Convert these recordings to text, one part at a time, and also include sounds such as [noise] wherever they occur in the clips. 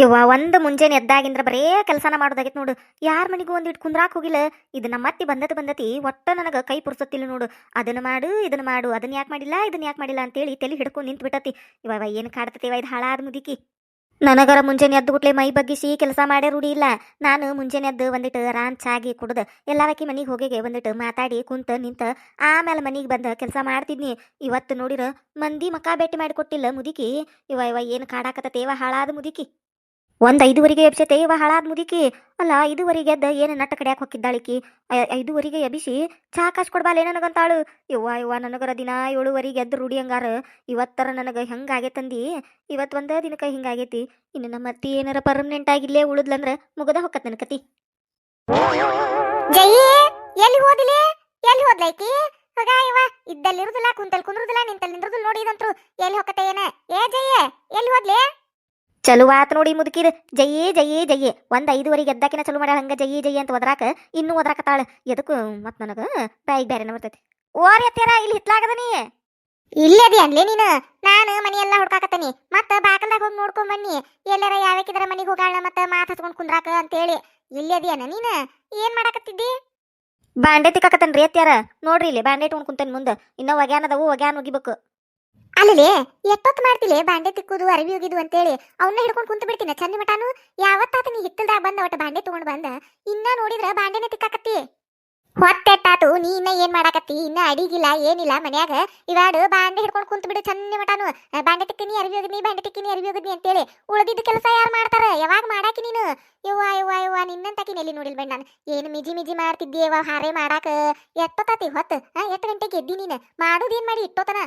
ಯವ್ವ, ಒಂದು ಮುಂಜಾನೆ ಎದ್ದಾಗಿಂದ್ರ ಬರೇ ಕೆಲಸನ ಮಾಡೋದಾಗಿತ್ತು ನೋಡು. ಯಾರ ಮನೆಗೂ ಒಂದಿಟ್ಟು ಕುಂದ್ರಾಕ್ ಹೋಗಿಲ್ಲ. ಇದು ನಮ್ಮ ಅತ್ತಿ ಬಂದತಿ ಬಂದತಿ, ಒಟ್ಟ ನನಗೆ ಕೈ ಪುರ್ಸತ್ತಿಲ್ಲ ನೋಡು. ಅದನ್ನ ಮಾಡು, ಇದನ್ನ ಮಾಡು ಅದನ್ನ ಯಾಕೆ ಮಾಡಿಲ್ಲ ಇದನ್ನ ಯಾಕೆ ಮಾಡಿಲ್ಲ ಅಂತೇಳಿ ತಲೆ ಹಿಡ್ಕೊಂಡು ನಿಂತು ಬಿಟ್ಟತಿ. ಇವಾಗ ಏನು ಕಾಡ್ತತಿವ ಇದು ಹಾಳಾದ ಮುದಿಕಿ ನನಗರ ಮುಂಜಾನೆ ಎದ್ದು ಗುಟ್ಲೆ ಮೈ ಬಗ್ಗಿಸಿ ಕೆಲಸ ಮಾಡೇ ರೂಢಿ ಇಲ್ಲ. ನಾನು ಮುಂಜಾನೆ ಎದ್ದು ಬಂದಿಟ್ಟು ರಾನ್ ಚಾಗಿ ಕುಡ್ದು ಎಲ್ಲಾವಕಿ ಮನೆಗೆ ಹೋಗಿಗೆ ಒಂದಿಟ್ಟು ಮಾತಾಡಿ ಕುಂತ ನಿಂತ ಆಮೇಲೆ ಮನೆಗೆ ಬಂದ ಕೆಲಸ ಮಾಡ್ತಿದ್ನಿ. ಇವತ್ತು ನೋಡಿರ ಮಂದಿ ಮಕ್ಕ ಭೇಟಿ ಮಾಡಿ ಕೊಟ್ಟಿಲ್ಲ ಮುದುಕಿ. ಇವ ಇವ ಏನು ಕಾಡಾಕತ್ತೇವ ಹಾಳಾದ ಮುದುಕಿ. ಒಂದ್ ಐದುವರೆಗೆ ಎಬ್ಸತೆ ಇವ ಹಾಳಾದ್ ಮುದುಕಿ ಅಲ್ಲ, ಐದುವರೆಗೆ ಎದ್ದ ಏನು ನಟ್ಟ ಕಡಿಯಾಕ ಹೊಕ್ಕಿದ್ದಾಳಿಕಿ? ಐದುವರೆಗೆ ಎಬಿಸಿ ಚಾ ಕಾಸ್ ಕೊಡ್ಬಾಲೆ ನನಗಂತಾಳು. ಇವ್ವ ಇವ್ವ ನನಗರ ದಿನ ಏಳುವರೆಗೆ ಎದ್ದು ರೂಢಿ ಹಂಗಾರ. ಇವತ್ತರ ನನಗೆ ಹೆಂಗಾಗೈತಂದಿ ಇವತ್ತು ಒಂದ ದಿನಕ್ಕೆ ಹಿಂಗಾಗೈತಿ ಇನ್ನು ನಮ್ಮ ಅತ್ತಿ ಏನಾರ ಪರ್ಮನೆಂಟ್ ಆಗಿಲ್ಲೇ ಉಳದ್ಲಂದ್ರ ಮುಗದ ಹೊಕ್ಕತ್ ನನ್ನ ಕತಿ. ಎಲ್ಲಿ ಹೋದಿಲಿ? ಎಲ್ಲಿ ಹೋಗ ಇವ ಇದ್ದಲ್ಲಿ ಕುಂತಲ್ ಕುಂದ್ರುದಿಲ್ಲ ನಿಂತಲ್ ನಿಂದ್ರುದಿಲ್ಲ ನೋಡಿದಂತ್ರು ಎಲ್ಲಿ ಹೋಗತ್ತೆ ಏನ? ಏ ಜಯ್ಯ ಎಲ್ಲಿ ಹೋದ್ಲೆ? ಚಲೋ ಆತ್ ನೋಡಿ ಮುದುಕಿದ ಜಯೇ ಜಯೇ ಜಯೇ. ಒಂದ್ ಐದುವರೆಗೆ ಎದ್ದಾಕಿನ ಚಲೋ ಮಾಡ್ಯಾಳ ಹಂಗ ಜಯೇ ಜಯೇ ಅಂತ ಒದ್ರಾಕ ಇನ್ನೂ ಒದ್ರಾಕತ್ತಾಳ. ಎದಕ್ಕೂ ಮತ್ ನನಗ ಬ್ಯಾಗ್ ಬೇರೆ ಬರ್ತೈತಿ. ಓರ್ ಅತ್ಯಾರ ಇಲ್ಲಿ ಹಿತ್ಲಾಗದ ನೀ? ಇಲ್ಲದಿ ಅನ್ಲೆ ನೀನು? ನಾನು ಮನೆಯೆಲ್ಲ ಹುಡ್ಕಾಕತ್ತೀನಿ. ಮತ್ತ ಬಾಕಲ್ದಾಗ ಹೋಗಿ ನೋಡ್ಕೊಂಡ್ ಬನ್ನಿ. ಎಲ್ಲಾರ ಯಾವಕ್ಕಿದ್ರ ಮನಿಗೆ ಹೋಗಾಳ ಮತ್ತ ಮಾತ್ ಹಚ್ಕೊಂಡ್ ಕುಂದ್ರಾಕ ಅಂತೇಳಿ. ಇಲ್ಲದಿಯನ ನೀನ? ಏನ್ ಮಾಡಾಕತ್ತಿದ್ದಿ? ಬಾಂಡೆ ತಿಕ್ಕಾಕತ್ತನ್ರಿ ಅತ್ಯಾರ ನೋಡ್ರಿ ಇಲ್ಲಿ ಬಾಂಡೆ ಇಟ್ಕೊಂಡ್ ಮುಂದೆ ಮುಂದ. ಇನ್ನ ಒಗ್ಯಾನದವು ಒಗ್ಯಾನ್ ಒಗಿಬೇಕು. ಅಲ್ಲಲೇ ಎಷ್ಟೊತ್ತು ಮಾಡ್ತಿಲೆ? ಬಾಂಡೆ ತಿಕ್ಕುದು, ಅರಿವಿ ಹೋಗಿದ್ದು ಅಂತೇಳಿ. ಅವನ್ನ ಹಿಡ್ಕೊಂಡು ಕುಂತ ಬಿಡ್ತೀನಿ ಚಂದ ಮಟಾನು ಯಾವತ್ತಾತ ನೀ ಹಿತ್ತಲ್ದಾಗ ಬಂದ ಒಟ್ಟ ಬಾಂಡೆ ತಗೊಂಡ್ ಬಂದ? ಇನ್ನ ನೋಡಿದ್ರ ಬಾಂಡೆನೆ ತಿಕ್ಕಾಕತ್ತಿ. ಹೊತ್ತೆಟ್ಟಾತು, ನೀ ಇನ್ನ ಏನ್ ಮಾಡಾಕತ್ತಿ? ಇನ್ನ ಅಡಿಗಿಲ್ಲ, ಏನಿಲ್ಲ ಮನ್ಯಾಗ. ಇವಾಡು ಬಾಂಡೆ ಹಿಡ್ಕೊಂಡು ಕುಂತ ಬಿಡು ಚಂದ ಮಟಾನು ಬಾಂಡೆ ತಿಕ್ಕಿನಿ, ಅರಿವಿ ಹೋಗಿದ್ನಿ ಬಾಂಡೆ ತಿಕ್ಕಿನಿ, ಅರಿವಿ ಹೋಗಿದ್ನಿ ಅಂತೇಳಿ. ಉಳಿದಿದ್ದ ಕೆಲಸ ಯಾರು ಮಾಡ್ತಾರ? ಯಾವಾಗ ಮಾಡಾಕಿ ನೀನು? ಯವ್ವ ಯವ್ವ ಯವ್ವ, ನಿನ್ನಂತಾಕಿನ ಎಲ್ಲಿ ನೋಡಿಲ್ ಬೇಡ ನಾನು? ಏನು ಮಿಜಿ ಮಿಜಿ ಮಾಡ್ತಿದ್ದೀಯವ ಹಾರೆ ಮಾಡಾಕ? ಎಷ್ಟೊತ್ತಾತಿ ಹೊತ್ತು? ಎಷ್ಟು ಗಂಟೆಗೆ ಎದ್ದಿ ನೀನು? ಮಾಡೋದೇನು ಮಾಡಿ ಇಟ್ಟೋತನ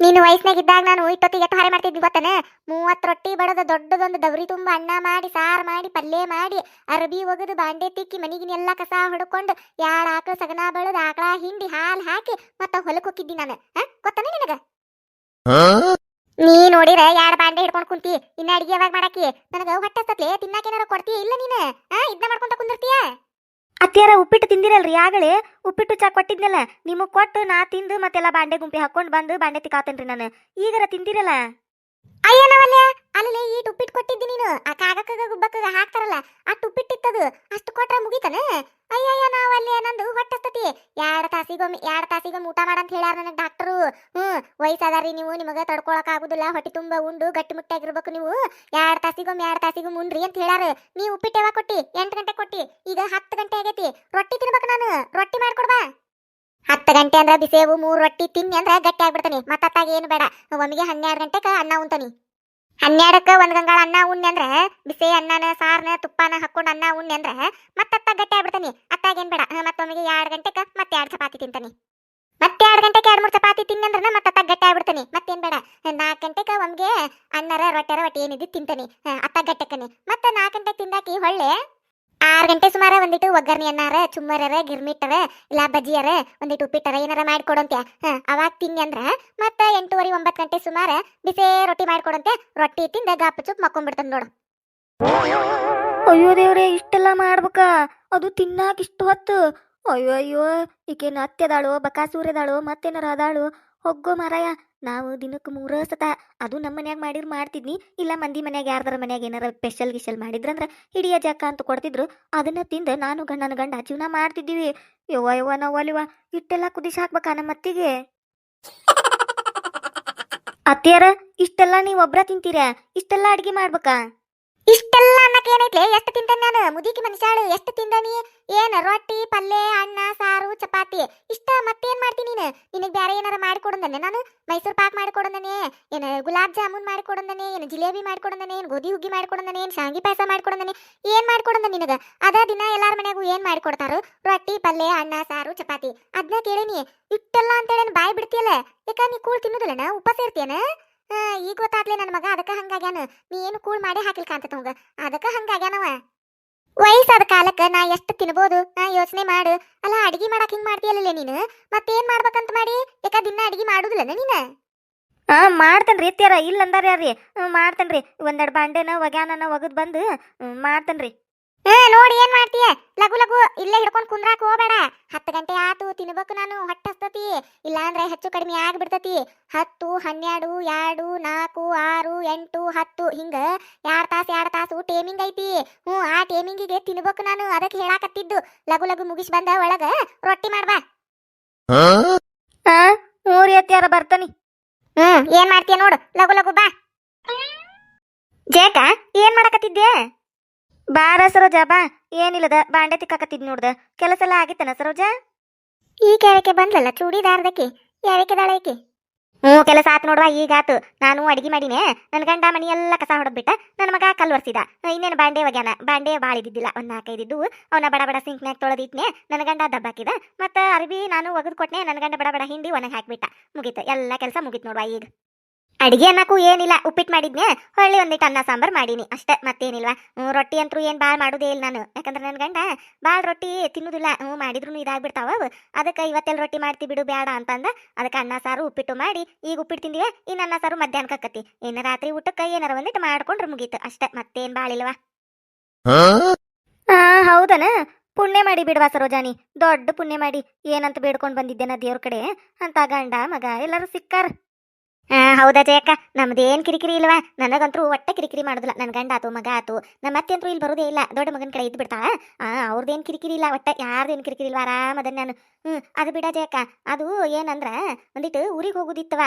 ನೀನು ವಯಸ್ಸಿನಾಗಿದ್ದಾಗ ನಾನು ಇಟ್ಟೊತ್ತಿಗೆ ಹಾರೆ ಮಾಡ್ತಿದ್ವಿ ಗೊತ್ತಾನೆ? ಮೂವತ್ತು ರೊಟ್ಟಿ ಬಡದ ದೊಡ್ಡದೊಂದು ದವರಿ ತುಂಬ ಅನ್ನ ಮಾಡಿ ಸಾರು ಮಾಡಿ ಪಲ್ಯ ಮಾಡಿ ಅರಬಿ ಒಗೆದು ಬಾಂಡೆ ತಿಕ್ಕಿ ಮನೆಗಿನೆಲ್ಲ ಕಸ ಹೊಡ್ಕೊಂಡು ಯಾಳ ಆಕಳ ಸಗನ ಬೆಳೆದು ಆಕಳ ಹಿಂಡಿ ಹಾಲು ಹಾಕಿ ಮತ್ತ ಹೊಲಕ್ಕೆ ಹೋಗಿದ್ದಿ ನಾನು. ಗೊತ್ತಾನೆ ಗೊತ್ತನ ನಿನಗ? ನೀ ನೋಡಿರ ಯಾರ ಬಾಂಡೆ ಹಿಡ್ಕೊಂಡು ಕುಂತಿ ಇನ್ನ ಅಡಿಗೆ ಯಾವಾಗ ಮಾಡಾಕಿ? ನನಗ ಹೊಟ್ಟೆ ಹತ್ತತ್ಲೆ ತಿನ್ನಾಕೇನಾರ ಕೊಡ್ತೀಯ ಇಲ್ಲ ನೀನು? ಇದ್ನ ಇದನ್ನ ಮಾಡ್ಕೊಂತ ಕುಂದಿರ್ತೀಯ? ಅತ್ಯಾರ ಉಪ್ಪಿಟ್ಟು ತಿಂದಿರಲ್ರಿ, ಆಗಲೇ ಉಪ್ಪಿಟ್ಟು ಚಾ ಕೊಟ್ಟಿದ್ನಲ್ಲ, ನಿಮಗ್ ಕೊಟ್ಟು ನಾ ತಿಂದು ಮತ್ತೆಲ್ಲ ಬಾಂಡೆ ಗುಂಪಿ ಹಾಕೊಂಡ್ ಬಂದು ಬಾಂಡೆ ತಿಕ್ಕಾತೇನ್ರಿ ನಾನು. ಈಗರ ತಿಂದಿರಲ್ಲ? ಅಯ್ಯನವಲ್ಲ ಅಲ್ಲಿ ಈ ಟುಪ್ಪಿಟ್ ಕೊಟ್ಟಿದ್ದಿ ನೀನು. ಆ ಕಾಗಕ್ಕಗ ಗುಬ್ಬಕ್ಕಗ ಹಾಕ್ತಾರಲ್ಲ ಅಷ್ಟು ಉಪ್ಪಿಟ್ಟಿತ್ತದು ಅಷ್ಟು ಕೊಟ್ರೆ ಮುಗಿತಾನೆ ಅಯ್ಯಯ್ಯ ನಾವಲ್ಲಿ ನಂದು ಹೊಟ್ಟಸ್ತತಿ. ಎರಡು ತಾಸಿಗೊಮ್ಮೆ ಎರಡು ತಾಸಿಗೊಮ್ಮೆ ಊಟ ಮಾಡಂತ ಹೇಳ್ಯಾರ ನನಗೆ ಡಾಕ್ಟರು ಹ್ಮ್, ವಯಸ್ಸಾದಾರಿ ನೀವು, ನಿಮಗೆ ತಡ್ಕೊಳಕ್ ಆಗುದಿಲ್ಲ. ಹೊಟ್ಟೆ ತುಂಬ ಉಂಡು ಗಟ್ಟಿಮುಟ್ಟಾಗಿರ್ಬೇಕು ನೀವು. ಎರಡು ತಾಸಿಗೊಮ್ಮೆ ಎರಡು ತಾಸಿಗೊಮ್ಮೆ ಉಂಡ್ರಿ ಅಂತ ಹೇಳ್ಯಾರ. ನೀವು ಉಪ್ಪಿಟ್ಟು ಯಾವಾಗ ಕೊಟ್ಟಿ? ಎಂಟು ಗಂಟೆ ಕೊಟ್ಟಿ? ಈಗ ಹತ್ತು ಗಂಟೆ ಆಗೈತಿ. ರೊಟ್ಟಿ ತಿನ್ಬೇಕು ನಾನು. ರೊಟ್ಟಿ ಮಾಡ್ಕೊಡ್ಬಾ ಹತ್ತು ಗಂಟೆ ಅಂದ್ರ ಬಿಸೇವು, ಮೂರು ರೊಟ್ಟಿ ತಿನ್ನಿ ಅಂದ್ರ ಗಟ್ಟಿ ಆಗ್ಬಿಡ್ತಾನೆ. ಮತ್ತಾಗ ಏನು ಬೇಡ. ಒಮ್ಮಿಗೆ ಹನ್ನೆರಡು ಗಂಟೆಗೆ ಅನ್ನ ಉಣ್ತಾನಿ ಹನ್ನೆರಡಕ್ಕೆ ಒಂದ್ ಗಂಗಾಳ ಅನ್ನ, ಉಣ್ಣೆ ಅಂದ್ರೆ ಬಿಸಿ ಅನ್ನನ, ಸಾರ್ನ, ತುಪ್ಪನ ಹಾಕೊಂಡು ಅನ್ನ, ಉಣ್ಣೆ ಅಂದ್ರೆ ಮತ್ತತ್ತ ಗಟ್ಟಿ ಆಗ್ಬಿಡ್ತಾನೆ. ಅತ್ತಾಗ ಏನ್ ಬೇಡ. ಮತ್ತೊಮ್ಮಿಗೆ ಎರಡು ಗಂಟೆಗೆ ಮತ್ತೆ ಎರಡು ಚಪಾತಿ ತಿಂತಾನೆ. ಮತ್ತೆ ಎರಡು ಗಂಟೆಗೆ ಎರಡು ಮೂರು ಚಪಾತಿ ತಿನ್ನಂದ್ರೆ ಮತ್ತತ್ತ ಗಟ್ಟಿ ಆಗ್ಬಿಡ್ತಾನೆ. ಮತ್ತೇನ್ ಬೇಡ. ನಾಲ್ಕು ಗಂಟೆಗೆ ಒಮ್ಗೆ ಅನ್ನರ, ರೊಟ್ಟೆರ ಒಟ್ಟಿ ಏನಿದ್ದು ತಿಂತಾನೆ. ಅತ್ತ ಗಟ್ಟಕ್ಕನೆ ಮತ್ತೆ ನಾಲ್ಕು ಗಂಟೆಗೆ ತಿಂದಾಕಿ ಹೊಳ್ಳೆ ಆರು ಗಂಟೆ ಸುಮಾರ ಒಂದಿಟ್ಟು ಒಗ್ಗರಣೆ ಅನ್ನಾರ, ಚುಮ್ಮರರ, ಗಿರ್ಮಿಟ್ಟರ ಇಲ್ಲ ಬಜ್ಜಿಯರ ಒಂದಿಟ್ಟು ಉಪ್ಪಿಟ್ಟರ ಏನಾರ ಮಾಡಿಕೊಡಂತೆ ಹ, ಅವಾಗ ತಿನ್ನಿ ಅಂದ್ರ ಮತ್ತೆ ಎಂಟೂವರೆ, ಒಂಬತ್ತು ಗಂಟೆ ಸುಮಾರ ಬಿಸೇ ರೊಟ್ಟಿ ಮಾಡಿಕೊಡಂತೆ ರೊಟ್ಟಿ ತಿಂದ ಗಾಪ ಚುಪ್ ಮಕ್ಕೊಂಡ್ಬಿಡ್ತಾನೆ ನೋಡು. ಅಯ್ಯೋ ದೇವ್ರೆ, ಇಷ್ಟೆಲ್ಲ ಮಾಡ್ಬೇಕ. ಅದು ತಿನ್ನಾಕ ಇಷ್ಟು ಹೊತ್ತು. ಅಯ್ಯೋ ಅಯ್ಯೋ, ಈಕೇನು ಅತ್ತೆದಾಳು, ಬಕಾಸೂರೆದಾಳು, ಮತ್ತೇನಾರ ಅದಾಳು. ಹೊಗ್ಗೋ ಮಾರಾಯ. ನಾವು ದಿನಕ್ಕೆ ಮೂರ ಸತ ಅದು ನಮ್ಮ ಮನ್ಯಾಗ ಮಾಡಿರ್ ಮಾಡ್ತಿದ್ನಿ. ಇಲ್ಲ ಮಂದಿ ಮನ್ಯಾಗ ಯಾರ್ದಾರ ಮನ್ಯಾಗ ಏನಾರ ಸ್ಪೆಷಲ್ ಗಿಶಲ್ ಮಾಡಿದ್ರಂದ್ರ ಹಿಡಿಯ ಜಾಕ ಅಂತ ಕೊಡ್ತಿದ್ರು. ಅದನ್ನ ತಿಂದು ನಾನು ಗಂಡನ ಗಂಡ ಜೀವನ ಮಾಡ್ತಿದ್ದೀವಿ. ಯವ್ವ ಯವ್ವ ನಾವು ಅಲಿವ ಇಟ್ಟೆಲ್ಲ ಕುದಿಸಿ ಹಾಕ್ಬೇಕಾ ನಮ್ಮ ಅತ್ತಿಗೆ? [laughs] ಅತ್ತಿಯರ ಇಷ್ಟೆಲ್ಲ ನೀವು ಒಬ್ರ ತಿಂತೀರಾ? ಇಷ್ಟೆಲ್ಲ ಅಡಿಗೆ ಮಾಡ್ಬೇಕಾ? ಇಷ್ಟೆಲ್ಲ ಅನ್ನಕ್ಕೆ ಏನೈತೆ ಎಷ್ಟು ತಿಂತಾನೆ ನಾನು? ಮುದುಕಿ ಮನುಷ್ಯಾಳು ಎಷ್ಟು ತಿಂದನಿ ಏನ್ ರೊಟ್ಟಿ, ಪಲ್ಯ ಅಣ್ಣ ಸಾರು, ಚಪಾತಿ? ಇಷ್ಟ ಮತ್ತೇನ್ ಮಾಡ್ತೀನಿ ನೀನು? ನಿನಗೆ ಬೇರೆ ಏನಾರ ಮಾಡಿಕೊಡಂದನೆ ನಾನು? ಮೈಸೂರು ಪಾಕ್ ಮಾಡಿಕೊಡಂದನೆ ಏನ ಗುಲಾಬ್ ಜಾಮೂನ್ ಮಾಡಿಕೊಡಂದನೆ ಏನು ಜಿಲೇಬಿ ಮಾಡಿಕೊಡಂದನೆ ಏನು ಗೋಧಿ ಹುಗ್ಗಿ ಮಾಡಿಕೊಡಂದನೆ ಏನು ಶಾಂಗಿ ಪಾಯಸ ಮಾಡಿಕೊಡಂದನೆ ಏನ್ ಮಾಡಿಕೊಡಂದ ನಿನಗ? ಅದ ದಿನ ಎಲ್ಲಾರ ಮನೆಗೂ ಏನ್ ಮಾಡಿಕೊಡ್ತಾರೋ? ರೊಟ್ಟಿ, ಪಲ್ಯ ಅಣ್ಣ ಸಾರು, ಚಪಾತಿ. ಅದನ್ನ ಕೇಳಿನಿ ಇಟ್ಟೆಲ್ಲ ಅಂತೇಳಿ ಬಾಯಿ ಬಿಡ್ತೀಯಲ್ಲ? ಯಾಕ ನೀ ಕೂಳ್ ತಿನ್ನುದಿಲ್ಲನ? ಉಪವಾಸ ಇರ್ತೀಯನ? ಈಗ ಗೊತ್ತಾಗ್ಲಿ ನನ್ನ ಮಗ ಅದಕ್ಕ ಹಂಗಾಗ್ಯಾನ. ನೀ ಏನು ಕೂಳ್ ಮಾಡಿ ಹಾಕಿಲ್ ಕಾಂತ ಅವಂಗ ಅದಕ್ಕ ಹಂಗಾಗ್ಯಾನವ. ವಯಸ್ಸಾದ ಕಾಲಕ್ಕ ನಾ ಎಷ್ಟು ತಿನ್ಬೋದು? ನಾ ಯೋಚನೆ ಮಾಡು. ಅಲ್ಲ, ಅಡಿಗೆ ಮಾಡಕ್ ಹಿಂಗ್ ಮಾಡ್ತೀಯಲ್ಲ ನೀನು? ಮತ್ತೇನ್ ಮಾಡ್ಬೇಕಂತ ಮಾಡಿ? ಯಾಕ ದಿನ ಅಡಿಗೆ ಮಾಡುದಿಲ್ಲನ ನೀನ? ಹಾ, ಮಾಡ್ತೇನ್ರಿ ಅತ್ಯಾರ ಇಲ್ಲ ಅಂದಾರ ಯಾರ್ರಿ ಮಾಡ್ತೇನ್ರಿ. ಒಂದೆರಡು ಬಾಂಡೆನ ಒಗ್ಯಾನನ ಒಗದ್ ಬಂದು ಮಾಡ್ತನ್ರಿ. ನೋಡಿ ಏನ್ ಮಾಡ್ತೀಯ? ಲಗು ಲಗು ಇಲ್ಲೇ ಹಿಡ್ಕೊಂಡು ಕುಂದ್ರಾಕ್ ಹೋಗ್ಬೇಡ. ಹತ್ತು ಗಂಟೆ ಆತು ತಿನ್ಬೇಕು ನಾನು ಹೊಟ್ಟೆ ಹಸ್ತತಿ ಇಲ್ಲಾಂದ್ರೆ ಹೆಚ್ಚು ಕಡಿಮೆ ಆಗ್ಬಿಡ್ತತಿ. ಹತ್ತು ಹನ್ನೆರಡು ಎರಡು ನಾಲ್ಕು ಆರು ಎಂಟು ಹತ್ತು. ಹಿಂಗ ಎರಡ್ ತಾಸು ಎರಡ್ ತಾಸು ಟೇಮಿಂಗ್ ಐತಿ. ಹ್ಞೂ ಆ ಟೇಮಿಂಗಿಗೆ ತಿನ್ಬೇಕು ನಾನು ಅದಕ್ಕೆ ಹೇಳಾಕತ್ತಿದ್ದು. ಲಘು ಲಗು ಮುಗಿಸ್ ಬಂದ ಒಳಗ ರೊಟ್ಟಿ ಮಾಡ್ಬಾ. ಆ ಮೂರು ಅತ್ಯಾರ ಬರ್ತಾನಿ. ಹ್ಮ್ ಏನ್ ಮಾಡ್ತೀಯ ನೋಡು. ಲಘು ಲಗು ಬಾ. ಜೇಕ ಏನ್ ಮಾಡಕತ್ತಿದ್ದೆ ಬಾರ ಸರೋಜ ಬಾ. ಏನಿಲ್ಲದ ಬಾಂಡೆ ತಿಕ್ಕಾಕತ್ತಿದ್ ನೋಡ್ದ. ಕೆಲಸ ಎಲ್ಲ ಆಗಿತ್ತನ ಸರೋಜಾ? ಈ ಕ್ಯಾರಕ್ಕೆ ಬಂದ್ಲಲ್ಲ ಚೂಡಿದಾರ್ದಕ್ಕೆ? ಯಾವಕ್ಕೆದಾಳ ಈಕೆ ಹ್ಞೂ ಕೆಲಸ ಆತು ನೋಡುವ ಈಗ ಆತು. ನಾನು ಅಡಿಗೆ ಮಾಡಿನೇ. ನನ್ನ ಗಂಡ ಮನಿ ಎಲ್ಲ ಕಸ ಹೊಡೆದ್ಬಿಟ್ಟ. ನನ್ನ ಮಗ ಕಲ್ ಒರ್ಸಿದ ಇನ್ನೇನು ಬಾಂಡೆ ಒಗ್ಯಾನ? ಬಾಂಡೆ ಭಾಳ ಇದ್ದಿದ್ದಿಲ್ಲ. ಒಂದು ನಾಲ್ಕೈದಿದ್ದು ಅವನ ಬಡ ಬಡ ಸಿಂಕ್ನ್ಯಾಗ ತೊಳೆದಿಟ್ನೆ. ನನ್ನ ಗಂಡ ದಬ್ಬಾಕಿದ ಮತ್ತು ಅರ್ಬಿ ನಾನು ಒಗದು ಕೊಟ್ಟನೆ ನನ್ನ ಗಂಡ ಬಡ ಬಡ ಹಿಂಡಿ ಒಣಗಿ ಹಾಕ್ಬಿಟ್ಟ. ಮುಗೀತು. ಎಲ್ಲ ಕೆಲಸ ಮುಗೀತು ನೋಡುವ ಈಗ. ಅಡಿಗೆ ಅನ್ನಕ್ಕೂ ಏನಿಲ್ಲ ಉಪ್ಪಿಟ್ಟು ಮಾಡಿದ್ನೆ ಹೊಳ್ಳಿ ಒಂದಿಟ್ಟು ಅನ್ನ ಸಾಂಬಾರು ಮಾಡೀನಿ. ಅಷ್ಟೇ ಮತ್ತೇನಿಲ್ವಾ? ರೊಟ್ಟಿ ಅಂತೂ ಏನು ಭಾಳ ಮಾಡೋದೇ ಇಲ್ಲ ನಾನು. ಯಾಕಂದ್ರೆ ನನ್ನ ಗಂಡ ಭಾಳ ರೊಟ್ಟಿ ತಿನ್ನೋದಿಲ್ಲ. ಹ್ಞೂ ಮಾಡಿದ್ರು ಇದಾಗ್ಬಿಡ್ತಾವ ಅವು. ಅದಕ್ಕೆ ಇವತ್ತೆಲ್ಲ ರೊಟ್ಟಿ ಮಾಡ್ತಿ ಬಿಡು ಬೇಡ ಅಂತಂದ. ಅದಕ್ಕೆ ಅನ್ನ ಸಾರು ಉಪ್ಪಿಟ್ಟು ಮಾಡಿ ಈಗ ಉಪ್ಪಿಟ್ಟು ತಿಂದಿವೆ ಇನ್ನು ಅನ್ನ ಸಾರು ಮಧ್ಯಾಹ್ನ ಕಕ್ಕತಿ ಇನ್ನು ರಾತ್ರಿ ಊಟಕ್ಕೆ ಏನಾರ ಒಂದಿಟ್ಟು ಮಾಡ್ಕೊಂಡ್ರೆ ಮುಗೀತು. ಅಷ್ಟೇ ಮತ್ತೇನ್ ಬಾಳಿಲ್ವಾ ಹಾ? ಹೌದನ? ಪುಣ್ಯ ಮಾಡಿ ಬಿಡ್ವಾ ಸರೋಜಾನಿ. ದೊಡ್ಡ ಪುಣ್ಯ ಮಾಡಿ. ಏನಂತ ಬೇಡ್ಕೊಂಡು ಬಂದಿದ್ದೇನ ದೇವ್ರ ಕಡೆ ಅಂತ ಗಂಡ ಮಗ ಎಲ್ಲರೂ ಸಿಕ್ಕಾರ. ಹೌದಾ ಜಯಕ್ಕ? ನಮ್ದೇನ್ ಕಿರಿಕಿರಿ ಇಲ್ವಾ? ನನಗಂತೂ ಒಟ್ಟ ಕಿರಿಕಿರಿ ಮಾಡುದಿಲ್ಲ. ನನ್ನ ಗಂಡ ಆತು, ಮಗ ಆತು. ನಮ್ಮ ಅತ್ತೆ ಅಂತೂ ಇಲ್ಲಿ ಬರೋದೇ ಇಲ್ಲ. ದೊಡ್ಡ ಮಗನ ಕಡೆ ಇದ್ದು ಬಿಡ್ತಾ ಆ ಅವ್ರದ್ದೇನ್ ಕಿರಿಕಿರಿ ಇಲ್ಲ. ಒಟ್ಟ ಯಾರ್ದೇನ್ ಕಿರಿಕಿರಿ ಇಲ್ವಾ? ಆರಾಮದನ್ನ ನಾನು. ಹ್ಮ್, ಅದು ಬಿಡ ಜಯಕ್ಕ. ಅದು ಏನಂದ್ರ, ಒಂದಿಟ್ಟು ಊರಿಗೆ ಹೋಗುದಿತ್ತವ.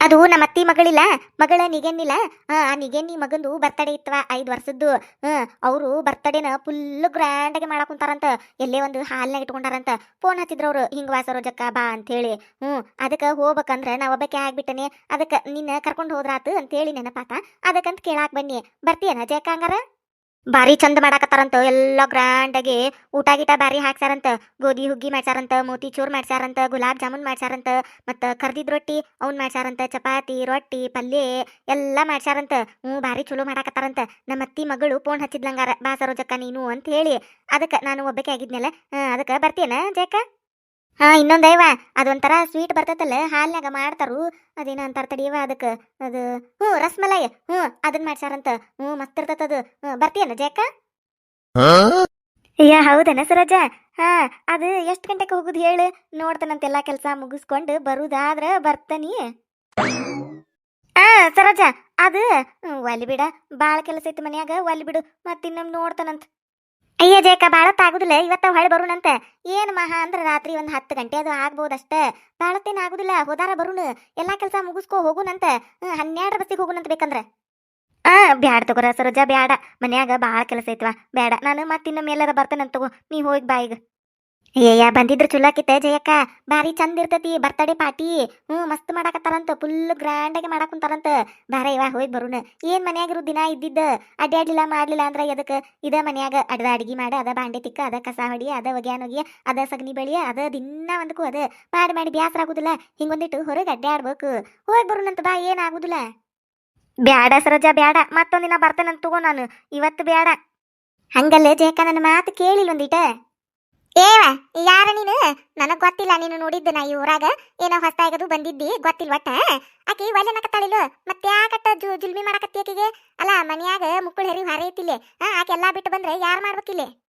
ಅದು ನಮ್ಮ ಅತ್ತಿ ಮಗಳಿಲ್ಲ, ಮಗಳ ನಿಗೆನ್ನಿಲ್ಲ. ಆ ನಿಗೆನ್ನಿ ಮಗಂದು ಬರ್ತಡೇ ಇತ್ತವ ಐದು ವರ್ಷದ್ದು. ಅವರು ಬರ್ತಡೇನ ಫುಲ್ ಗ್ರ್ಯಾಂಡಾಗಿ ಮಾಡಕ್ ಕುಂತಾರಂತ, ಎಲ್ಲೇ ಒಂದು ಹಾಲ್ನಾಗ ಇಟ್ಕೊಂಡಾರಂತ. ಫೋನ್ ಹಚ್ಚಿದ್ರು ಅವ್ರು, ಹಿಂಗ ವಾಸರೋಜಕ್ಕ ಬಾ ಅಂತ ಹೇಳಿ ಹ್ಮ್, ಅದಕ್ಕೆ ಹೋಗ್ಬೇಕಂದ್ರ ನಾ ಒಬ್ಬಕ್ಕೆ ಆಗ್ಬಿಟ್ಟನೆ. ಅದಕ್ಕೆ ನಿನ್ನ ಕರ್ಕೊಂಡು ಹೋದ್ರಾತು ಅಂತೇಳಿ ನೆನಪಾತ. ಅದಕ್ಕಂತ ಕೇಳಾಕ್ ಬನ್ನಿ. ಬರ್ತೀಯನ, ಜಯಕ್ಕ ಹಂಗಾರ? ಬಾರಿ ಚಂದ ಮಾಡಾಕತ್ತಾರಂತ, ಎಲ್ಲ ಗ್ರ್ಯಾಂಡಾಗಿ ಊಟ ಗೀಟ ಬಾರಿ ಹಾಕ್ಸಾರಂತ, ಗೋಧಿ ಹುಗ್ಗಿ ಮಾಡ್ಸಾರಂತ, ಮೋತಿ ಚೂರ್ ಮಾಡ್ಸಾರಂತ, ಗುಲಾಬ್ ಜಾಮೂನ್ ಮಾಡ್ಸಾರಂತ, ಮತ್ತು ಕರ್ದಿದ್ ರೊಟ್ಟಿ ಅವ್ನು ಮಾಡ್ಸಾರಂತ, ಚಪಾತಿ, ರೊಟ್ಟಿ, ಪಲ್ಯ ಎಲ್ಲ ಮಾಡ್ಸಾರಂತ, ಹ್ಞೂ ಭಾರಿ ಚಲೋ ಮಾಡಾಕತ್ತಾರಂತ, ನಮ್ಮ ಅತ್ತಿ ಮಗಳು ಫೋನ್ ಹಚ್ಚಿದ್ಲಂಗಾರ, ಬಾ ಸರೋಜಕ್ಕ, ನೀನು ಅಂತ ಹೇಳಿ, ಅದಕ್ಕೆ ನಾನು ಒಬ್ಬಕ್ಕೆ ಆಗಿದ್ನಲ್ಲ ಅದಕ್ಕೆ ಬರ್ತೀಯನ, ಜಯಕ್ಕ? ಹಾ ಇನ್ನೊಂದೈವ ಅದೊಂಥರ ಸ್ವೀಟ್ ಬರ್ತೈತಲ್ಲ ಹಾಲ್ನಾಗ ಮಾಡ್ತಾರು. ಅದೇನ ಅಂತಾರ ತಡಿಯವ ಅದಕ್ಕೆ ಅದು ಹ್ಞೂ ರಸ್ಮಲೈ ಹ್ಞೂ ಅದನ್ನ ಮಾಡ್ಸಾರಂತ ಹ್ಞೂ ಮಸ್ತ್ ಇರ್ತೈತದು ಬರ್ತೀಯನ ಜಯಕ ಅಯ್ಯ ಹೌದನ ಸುರಜ? ಹಾ ಅದು ಎಷ್ಟು ಗಂಟೆಗೆ ಹೋಗುದು ಹೇಳು? ನೋಡ್ತಾನಂತೆಲ್ಲ ಕೆಲಸ ಮುಗಿಸ್ಕೊಂಡು ಬರುದಾದ್ರ ಬರ್ತಾನಿ ಆ ಸರೋಜ ಅದು ಹ್ಮ್, ಒಲಿ ಬಿಡ. ಭಾಳ ಕೆಲಸ ಐತಿ ಮನ್ಯಾಗ ಒಲಿ ಬಿಡು. ಮತ್ತಿನ್ನೊಮ್ಮೆ ನೋಡ್ತಾನಂತ. ಅಯ್ಯ ಜಯಕ ಬಾಳತ್ತಾಗುದಿಲ್ಲ ಇವತ್ತ ಹೊಳೆ ಬರುಣಂತ. ಏನ್ ಮಹಾ ಅಂದ್ರ ರಾತ್ರಿ ಒಂದ್ ಹತ್ತು ಗಂಟೆ ಅದು ಆಗ್ಬೋದಷ್ಟ. ಬಾಳತ್ತೇನ್ ಆಗುದಿಲ್ಲ, ಹೋದಾರ ಬರುಣ. ಎಲ್ಲಾ ಕೆಲಸ ಮುಗಿಸ್ಕೊ ಹೋಗುನಂತ. ಹನ್ನೆರಡು ಬಸ್ಸಿಗೆ ಹೋಗುನಂತ ಬೇಕಂದ್ರ? ಆ, ಬ್ಯಾಡ ತಗೋರ, ಸರೋಜ, ಬ್ಯಾಡ. ಮನ್ಯಾಗ ಬಾಳ ಕೆಲಸ ಐತ್ವಾ, ಬ್ಯಾಡ. ನಾನು ಮತ್ತಿನ್ನೊಮ್ಮೆ ಎಲ್ಲಾರ ಬರ್ತೇನಂತ ತಗೋ, ನೀ ಹೋಗಿ ಬಾ ಈಗ ಏಯ್ಯ ಬಂದಿದ್ರು ಚುಲಾಕಿತ್ತೆ ಜಯಕ್ಕ. ಭಾರಿ ಚಂದ ಇರ್ತತಿ ಬರ್ತಡೇ ಪಾರ್ಟಿ ಹ್ಞೂ, ಮಸ್ತ್ ಮಾಡಾಕತ್ತಾರಂತ ಫುಲ್ ಗ್ರ್ಯಾಂಡಾಗಿ ಮಾಡಾಕುಂತಾರಂತ ಬಾರ, ಇವ, ಹೋಗಿ ಬರುಣ. ಏನ್ ಮನ್ಯಾಗಿರು ದಿನ ಇದ್ದಿದ್ದ? ಅಡ್ಡಾಡ್ಲಿಲ್ಲ ಮಾಡ್ಲಿಲ್ಲ ಅಂದ್ರೆ ಎದಕ್ಕೆ ಇದ ಮನ್ಯಾಗ ಅಡ್ದ ಅಡಿಗೆ ಮಾಡ, ಅದ ಬಾಂಡೆ ತಿಕ್ಕ, ಅದ ಕಸ ಹೊಡಿ ಅದ ಒಗ್ಯಾನ್ ಒಗಿಯ, ಅದ ಸಗಣಿ ಬೆಳಿಯ, ಅದ ದಿನ ಒಂದಕ್ಕೂ ಅದ. ಮಾಡಿ ಮಾಡಿ ಬ್ಯಾಸ್ರ ಆಗುದಿಲ್ಲ. ಹಿಂಗೊಂದಿಟ್ಟು ಹೊರಗೆ ಅಡ್ಡಾಡ್ಬೇಕು ಹೋಗಿ ಬರೋಣಂತ ಬಾ ಏನಾಗುದಿಲ್ಲ ಬ್ಯಾಡ ಸರೋಜ, ಬ್ಯಾಡ. ಮತ್ತೊಂದಿನ ಬರ್ತೇನಂತ ತಗೋ ನಾನು. ಇವತ್ತು ಬ್ಯಾಡ. ಹಂಗಲ್ಲೇ ಜಯಕ್ಕ, ನನ್ನ ಮಾತು ಕೇಳಿಲ್ಲ ಒಂದಿಟ? ಏವ, ಯಾರ ನೀನು? ನನಗ್ ಗೊತ್ತಿಲ್ಲ, ನೀನು ನೋಡಿದ್ದ ನಾ ಈ ಊರಾಗ. ಏನೋ ಹೊಸ್ತಾಗದು ಬಂದಿದ್ದಿ, ಗೊತ್ತಿಲ್ಲ ಒಟ್ಟ. ಆಕಿ ಒಲೆ ನಕತ್ತಾಳಿಲ್ಲ ಮತ್ತೆ ಯಾಕಟ್ಟ ಜು, ಜುಲ್ಮಿ ಮಾಡಕತ್ತಿ ಆಕಿಗೆ? ಅಲ್ಲ, ಮನ್ಯಾಗ ಮುಕ್ಕಳು ಹೆರಿ ಆ, ಆಕೆ ಎಲ್ಲಾ ಬಿಟ್ಟು ಬಂದ್ರೆ ಯಾರು ಮಾಡ್ಬೇಕಿಲ್ಲಿ?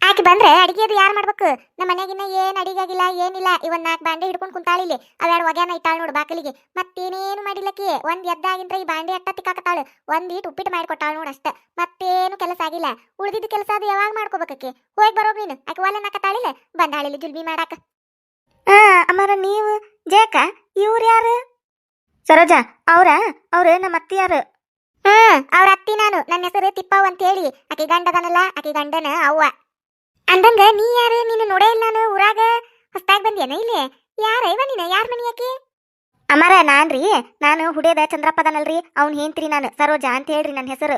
ಆಕೆ ಬಂದ್ರೆ ಅಡಿಗೆ ಅದು ಯಾರು ಮಾಡ್ಬೇಕು? ನಮ್ಮ ಮನೆಗಿನ್ನ ಏನ್ ಅಡಿಗೆ ಆಗಿಲ್ಲ ಏನಿಲ್ಲ. ಇವನ್ ನಾಲ್ಕು ಬಾಂಡೆ ಹಿಡ್ಕೊಂಡು ಕುಂತಾಳಿಲ್ಲಿ ಅವೆರಡು ಒಗ್ಯಾನ ಇಟ್ಟಾಳ ನೋಡು ಬಾಕಲಿಗೆ. ಮತ್ತೇನೇನು ಮಾಡಿಲ್ಲಕಿ ಒಂದ್ ಎದ್ದಾಗಿಂದ್ರೆ ಈ ಬಾಂಡೆ ಅಟ್ಟ ತಿಕ್ಕಾಕತ್ತಾಳು. ಒಂದ್ ಇಟ್ಟು ಉಪ್ಪಿಟ್ಟು ಮಾಡಿಕೊಟ್ಟಾಳು ನೋಡು ಅಷ್ಟ. ಮತ್ತೇನು ಕೆಲಸ ಆಗಿಲ್ಲ. ಉಳಿದಿದ್ದ ಕೆಲಸ ಅದು ಯಾವಾಗ ಮಾಡ್ಕೋಬೇಕಕ್ಕೆ ಹೋಗಿ ಬರೋ ನೀನು. ಆಕೆ ಒಲೆ ನಕತ್ತಾಳಿಲ್ಲ ಬಂದಾಳಿಲ್ಲ ಜುಲ್ಬಿ ಮಾಡಾಕ. ಅಮ್ಮರ ನೀವು? ಜಯಕ ಇವ್ರು ಯಾರು? ಸರೋಜ ಅವ್ರ? ಅವ್ರ ನಮ್ಮ ಅತ್ತಿಯಾರು ಹ್ಮ್ ಅವ್ರ ಅತ್ತಿ ನಾನು. ನನ್ನ ಹೆಸರು ತಿಪ್ಪಾವ್ ಅಂತ ಹೇಳಿ ಆಕೆ ಗಂಡದನಲ್ಲ ಆಕೆ ಗಂಡನ ಅವ್ವ. ಅಂದಂಗ ನೀ ಯಾರು? ನೀನು ನೋಡೇ ಇಲ್ಲ ನಾನು ಊರಾಗ. ಹೊಸ್ತಾಗಿ ಬಂದ್ಯಾನ ಇಲ್ಲಿ? ಯಾರ ಇವ ನೀನು? ಯಾರ ಮನಿ ಆಕಿ? ಅಮರ ನಾನ್ರಿ. ನಾನು ಹುಡೇದ ಚಂದ್ರಪ್ಪದನಲ್ರಿ ಅವ್ನ ಹೇಂತ್ರಿ ನಾನು. ಸರೋಜಾ ಅಂತ ಹೇಳ್ರಿ ನನ್ನ ಹೆಸರು.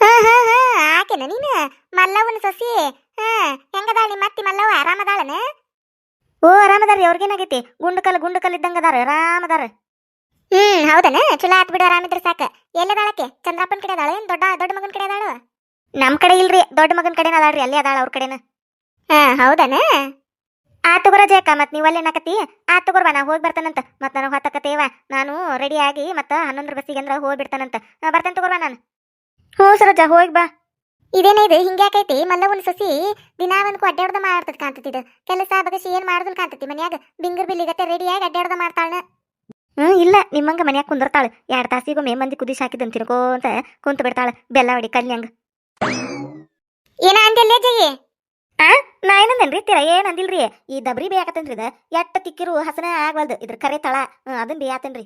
ಹಾ ಹಾ ಹಾ. ಆಕೆನ ನೀನು? ಮಲ್ಲವನ ಸಸಿ? ಹಾ. ಹೆಂಗದಾಳ ನಿಮ್ಮ ಅತ್ತಿ ಮಲ್ಲವ ಆರಾಮದಾಳನ? ಓ ಆರಾಮದಾರಿ ಅವ್ರಿಗೇನಾಗೈತಿ ಗುಂಡುಕಲ್ ಗುಂಡುಕಲ್ ಇದ್ದಂಗದಾರ ಆರಾಮದಾರ. ಹ್ಮ್, ಹೌದನ? ಚಲೋ ಆತ್ ಬಿಡು, ಆರಾಮಿದ್ರೆ ಸಾಕ. ಎಲ್ಲದಾಳಕ್ಕೆ ಚಂದ್ರಪ್ಪನ ಕಡೆ ಅದಾಳ? ಏನ್ ದೊಡ್ಡ ದೊಡ್ಡ ಮಗನ ಕಡೆ ಅದಾಳು? ನಮ್ ಕಡೆ ಇಲ್ರಿ ದೊಡ್ಡ ಮಗನ್ ಕಡೆನ ಅದಾಳ್ರಿ ಅಲ್ಲೇ ಅದಾಳ ಅವ್ರ ಕಡೆನ. ಹಾ ಹೌದನ? ಆ ತಗೋರ ಜಯಕ್ಕ ಮತ್ ನೀವು ಅಲ್ಲಿ ಏನಾಕತಿ ಆ ತಗೋರ್ವ ನಾ ಹೋಗಿ ಬರ್ತಾನಂತ. ಮತ್ ನನಗೆ ಹೊತ್ತಕತ್ತೇವ ನಾನು ರೆಡಿಯಾಗಿ ಮತ್ತ ಹನ್ನೊಂದ್ರ ಬಸ್ಸಿಗೆ ಅಂದ್ರ ಹೋಗಿ ಬಿಡ್ತಾನಂತ ಬರ್ತೇನೆ ತಗೋರ್ವ ನಾನು. ಹ್ಞೂ ಸರೋಜ ಹೋಗಿ ಬಾ. ಇದೇನೇ ಇದು? ಹಿಂಗ್ಯಾಕೈತಿ ಮಲ್ಲವನ್ ಸೊಸಿ ದಿನಾ ಒಂದ್ ಅಡ್ಡಾಡ್ದ ಮಾಡ್ತದ ಕಾಣ್ತತಿ ಇದು. ಕೆಲಸ ಬಗಸಿ ಏನ್ ಮಾಡುದಿಲ್ಲ ಕಾಂತತಿ ಮನ್ಯಾಗ? ಬಿಂಗರ್ ಬಿಲ್ಲಿಗತ್ತೆ ರೆಡಿಯಾಗಿ ಅಡ್ಡಾಡ್ದ ಮಾಡ್ತಾಳ ಹ್ಞೂ ಇಲ್ಲ ನಿಮ್ಮಂಗ ಮನ್ಯಾಗ ಕುಂದಿರ್ತಾಳೆ. ಎರಡು ತಾಸಿಗೊಮ್ಮೆ ಮಂದಿ ಕುದಿಸಿ ಹಾಕಿದಂತ ತಿನ್ಕೋಂತ ಕುಂತ ಬಿಡ್ತಾಳೆ ಬೆಲ್ಲ ಹೊಡಿ ಕಲ್ಯಂಗ. ಏನ ಅಂದೆಲ್ಲೇ ಆ? ನಾ ಏನಂದೇನ್ರಿ ತೀರ? ಏನ್ ಅಂದಿಲ್ರಿ ಈ ದಬ್ರಿ ಬೇಯಾಕತ್ತೇನ್ರಿ ಇದ? ಎಟ್ಟ ತಿಕ್ಕಿರು ಹಸನ ಆಗ್ವಲ್ದು. ಇದ್ರ ಕರೆ ತಳ. ಅದನ್ ಬೇಯಾತೇನ್ರಿ.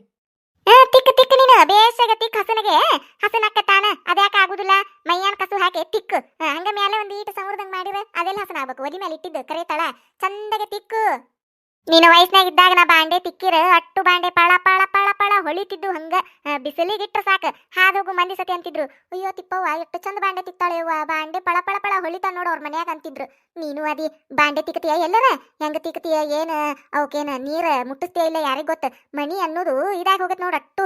ಆ, ತಿಕ್ ತಿಕ್ ನೀನು. ಬೇಸಾಗ ತಿಕ್ ಹಸನಗೆ. ಹಸನ ತಾನ. ಅದ್ಯಾಕ ಆಗುದಿಲ್ಲ? ಮೈಯಾನ್ ಕಸು ಹಾಕಿ ತಿಕ್ಕು. ಹಂಗ ಮೇಲೆ ಒಂದ್ ಈಟ ಸಮೃದ್ಧಂಗ್ ಮಾಡಿರ ಅದೆಲ್ಲ ಹಸನ ಆಗ್ಬೇಕು. ಒದಿ ಮೇಲೆ ಇಟ್ಟಿದ್ದು ಕರೆ ತಳ. ಚಂದಗೆ ತಿಕ್ಕು. ನೀನು ವಯಸ್ಸಿನಾಗ ಇದ್ದಾಗ ನಾ ಬಾಂಡೆ ತಿಕ್ಕಿರ, ಅಟ್ಟು ಬಾಂಡೆ ಪಳ ಪಾಳ ಪಳ ಪಳ ಹೊಳಿತಿದ್ದು ಹಂಗ. ಬಿಸಿಲಿಗಿಟ್ರ ಸಾಕ. ಹಾದೋಗು ಮಂದಿ ಸತಿ ಅಂತಿದ್ರು, ಅಯ್ಯೋ ತಿಪ್ಪವ್ವ, ಎಷ್ಟು ಚಂದ ಬಾಂಡೆ ತಿಕ್ತಾಳೆ ಅವ್ವ. ಬಾಂಡೆ ಪಳ ಪಳ ಪಳ ಹೊಳಿತಾ ನೋಡು ಅವ್ರ ಮನ್ಯಾಗ ಅಂತಿದ್ರು. ನೀನು ಅದಿ ಬಾಂಡೆ ತಿಕ್ಕತಿಯ ಎಲ್ಲರ? ಹೆಂಗ ತಿಕ್ಕತಿಯ ಏನ? ಅವಕೇನ ನೀರ ಮುಟ್ಟಿಸ್ತೀಯ ಇಲ್ಲ ಯಾರಿಗ್ ಗೊತ್ತ? ಮಣಿ ಅನ್ನೋದು ಇದಾಗ ಹೋಗತ್ ನೋಡು ಅಟ್ಟು.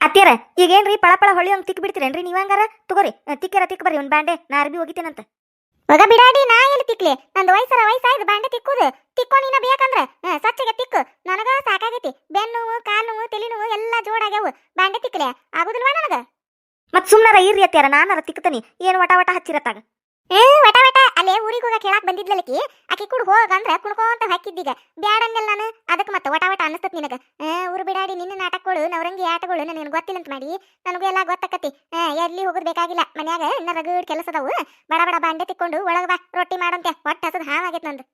ಅತ್ತೀರ ಈಗೇನ್ರಿ ಪಳ ಪಳ ಹೊಳಿ ಹಂಗೆ ತಿಕ್ ಬಿಡ್ತೀರೇನ್ರಿ ನೀವಂಗಾರ ತಗೋರಿ ತಿಕ್ಕಿರ ತಿಕ್ ಬರ್ರಿ ಒಂದು ಬಾಂಡೆ, ನಾ ಅರ್ಬಿ ಹೋಗಿತ್ತೇನಂತ. ಮಗ ಬಿಡಾಡಿ ನಾ ಎಲ್ಲಿ ತಿಕ್ಲಿ? ನಂದು ವಯಸ್ಸರ ವಯಸ್ಸಾಯ್ದು ಬಾಂಡೆ ತಿಕ್ಕುದು. ತಿಕ್ಕೋ ನೀನ ಬೇಕಂದ್ರ ಸಚ್ಚಗೆ ತಿಕ್ಕು. ನನಗ ಸಾಕಾಗೈತಿ. ಬೆನ್ನು ಕಾಲು ನೋವು ತಲೆ ನೋವು ಎಲ್ಲ ಜೋಡಾಗ್ಯಾವು. ಬಾಂಡೆ ತಿಕ್ಕಲೆ ಆಗುದಿಲ್ವಾ ನನಗ? ಮತ್ ಸುಮ್ಮನರ ಇರ್ರಿ ಅತ್ಯಾರ ನಾನರ ತಿಕ್ತನಿ. ಏನ್ ವಟ ವಟ ಹಚ್ಚಿರತ್ತಾಗ? ಏ ವಟ ವಟ ಅಲ್ಲೇ ಊರಿಗೆ ಹೋಗಕ್ಕೆ ಹೇಳಕ್ ಬಂದಿದ್ಲಕಿ ಆಕಿ ಕೂಡ ಹೋಗಂದ್ರ ಕುಣ್ಕೋಂತ ಹಾಕಿದ್ದೀಗ. ಬ್ಯಾಡನ್ನೆಲ್ಲ ನಾನು. ಅದಕ್ಕೆ ಮತ್ತೆ ವಟ ವಟ ಅನಿಸ್ತತ್ ನಿನಗ. ಊರು ಬಿಡಾಡಿ ನಿನ್ನ ನಾಟಕಗಳು ನವರಂಗಿ ಆಟಗಳು ನನಗೆ ಗೊತ್ತಿಲ್ಲ ಅಂತ ಮಾಡಿ. ನನಗೂ ಎಲ್ಲ ಗೊತ್ತಾಕತಿ. ಎಲ್ಲಿ ಹೋಗೋದ್ ಬೇಕಾಗಿಲ್ಲ. ಮನ್ಯಾಗ ಇನ್ನ ರಗಡ್ ಕೆಲಸ ಅದಾವು. ಬಡ ಬಡ ಬಾಂಡೆ ತಿಕ್ಕೊಂಡು ಒಳಗ ಬಾ, ರೊಟ್ಟಿ ಮಾಡಂತೆ. ಹೊಟ್ಟೆ ಹಸದ್ ಆಗೇತ್ ನಂದು.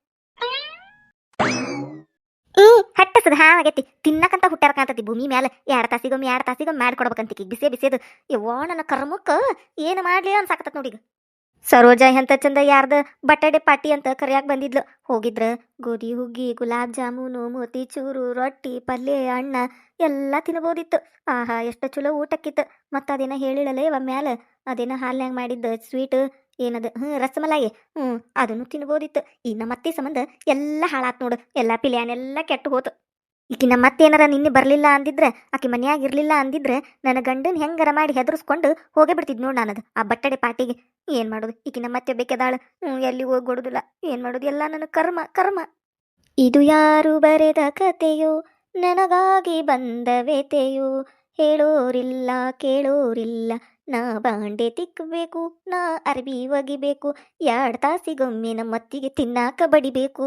ಈ ಹಟ್ಟಸದ ಹಾ ಆಗೈತಿ. ತಿನ್ನಕಂತ ಹುಟ್ಟಾರಕಂತತಿ ಭೂಮಿ ಮ್ಯಾಲ. ಎರಡು ತಾಸಿಗೊಮ್ಮೆ ಎರಡು ತಾಸಿಗೊಮ್ಮೆ ಮಾಡ್ಕೊಡ್ಬೇಕಂತಿಕಿ ಬಿಸಿ ಬಿಸಿದು. ಯವ್ವ ನನ್ನ ಕರ್ಮಕ್ಕ, ಏನು ಮಾಡ್ಲಿ ಅನ್ಸಾಕತ್ತ ನೋಡೀಗ ಸರೋಜ ಎಂತ ಚಂದ ಯಾರ್ದ ಬಟಾಟೆ ಪಾರ್ಟಿ ಅಂತ ಕರಿಯಾಕ್ ಬಂದಿದ್ಲು. ಹೋಗಿದ್ರ ಗೋಧಿ, ಹುಗ್ಗಿ, ಗುಲಾಬ್ ಜಾಮೂನು, ಮೋತಿ, ಚೂರು, ರೊಟ್ಟಿ ಪಲ್ಯ ಅಣ್ಣ ಎಲ್ಲ ತಿನ್ಬೋದಿತ್ತು. ಆಹಾ, ಎಷ್ಟು ಚಲೋ ಊಟಕ್ಕಿತ್ತು. ಮತ್ತು ಅದೇನ ಹೇಳಿಳಲ್ಲ ಇವ ಮ್ಯಾಲ. ಅದೇನ ಹಾಲ್ನ್ಯಾಗ ಮಾಡಿದ್ದ ಸ್ವೀಟ್ ಏನದು? ಹ್ಞೂ ರಸಮಲಾಯಿ. ಹ್ಞೂ ಅದನ್ನು ತಿನ್ಬೋದಿತ್ತು. ಇನ್ನು ನಮ್ಮ ಅತ್ತೆ ಸಂಬಂಧ ಎಲ್ಲ ಹಾಳಾತ್ ನೋಡು. ಎಲ್ಲ ಪಿಲ್ಯಾನೆಲ್ಲ ಕೆಟ್ಟು ಹೋತು. ಈಕಿ ನಮ್ಮ ಮತ್ತೇನಾರ ನಿನ್ನೆ ಬರಲಿಲ್ಲ ಅಂದಿದ್ರೆ, ಆಕಿ ಮನ್ಯಾಗ ಇರ್ಲಿಲ್ಲ ಅಂದಿದ್ರೆ ನನ್ನ ಗಂಡನ ಹೆಂಗಾರ ಮಾಡಿ ಹೆದರ್ಸ್ಕೊಂಡು ಹೋಗೇ ಬಿಡ್ತಿದ್ ನೋಡ್ ನಾನದು. ಆ ಬಟ್ಟಡೆ ಪಾರ್ಟಿಗೆ ಏನು ಮಾಡೋದು? ಈಕಿ ನಮ್ಮ ಮತ್ತೆ ಬೇಕೆದಾಳು? ಹ್ಞೂ ಎಲ್ಲಿ ಹೋಗಿ ಕೊಡುದಿಲ್ಲ ಏನು ಮಾಡೋದು? ಎಲ್ಲ ನನ್ನ ಕರ್ಮ ಕರ್ಮ. ಇದು ಯಾರು ಬರೆದ ಕಥೆಯು ನನಗಾಗಿ ಬಂದ ವ್ಯತೆಯೋ ಹೇಳೋರಿಲ್ಲ, ಕೇಳೋರಿಲ್ಲ. ನಾ ಬಾಂಡೆ ತಿಕ್ಕಬೇಕು ನಾ ಅರಬಿ ಒಗಿಬೇಕು. ಎರಡು ತಾಸಿಗೊಮ್ಮೆ ನಮ್ಮತ್ತಿಗೆ ತಿನ್ನಾಕ ಬಡಿಬೇಕು.